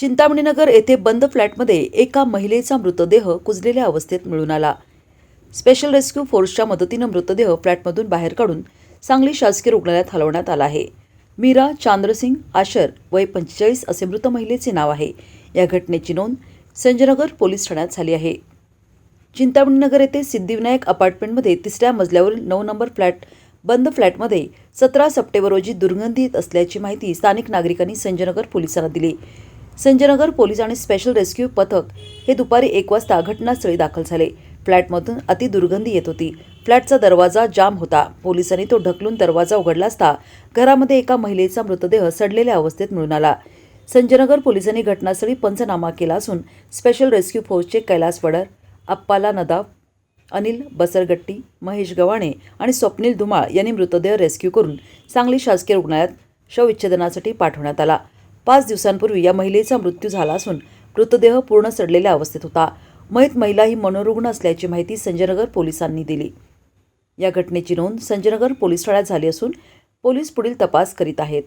चिंतामणीनगर येथे बंद फ्लॅटमध्ये एका महिलेचा मृतदेह कुजलेल्या अवस्थेत मिळून आला. स्पेशल रेस्क्यू फोर्सच्या मदतीनं मृतदेह फ्लॅटमधून बाहेर काढून सांगली शासकीय रुग्णालयात हलवण्यात आला आहे. मीरा चांद्रसिंग आशर वय पंचेचाळीस असे मृत महिलेचे नाव आहे. या घटनेची नोंद संजयनगर पोलीस ठाण्यात झाली आहे. चिंतामणीनगर येथे सिद्धिविनायक अपार्टमेंटमध्ये तिसऱ्या मजल्यावरील नऊ नंबर फ्लॅट बंद फ्लॅटमध्ये सतरा सप्टेंबर रोजी दुर्गंधी येत असल्याची माहिती स्थानिक नागरिकांनी संजयनगर पोलिसांना दिली. संजयनगर पोलीस आणि स्पेशल रेस्क्यू पथक हे दुपारी एक वाजता घटनास्थळी दाखल झाले. फ्लॅटमधून अति दुर्गंधी येत होती. फ्लॅटचा दरवाजा जाम होता. पोलिसांनी तो ढकलून दरवाजा उघडला असता घरामध्ये एका महिलेचा मृतदेह सडलेल्या अवस्थेत मिळून आला. संजयनगर पोलिसांनी घटनास्थळी पंचनामा केला असून स्पेशल रेस्क्यू फोर्सचे कैलास वडर अप्पाला नदाब अनिल बसरगट्टी महेश गव्हाणे आणि स्वप्नील धुमाळ यांनी मृतदेह रेस्क्यू करून सांगली शासकीय रुग्णालयात शवविच्छेदनासाठी पाठवण्यात आला. पाच दिवसांपूर्वी या महिलेचा मृत्यू झाला असून मृतदेह पूर्ण सडलेल्या अवस्थेत होता. मयत महिला ही मनोरुग्ण असल्याची माहिती संजयनगर पोलिसांनी दिली. या घटनेची नोंद संजयनगर पोलीस ठाण्यात झाली असून पोलीस पुढील तपास करीत आहेत.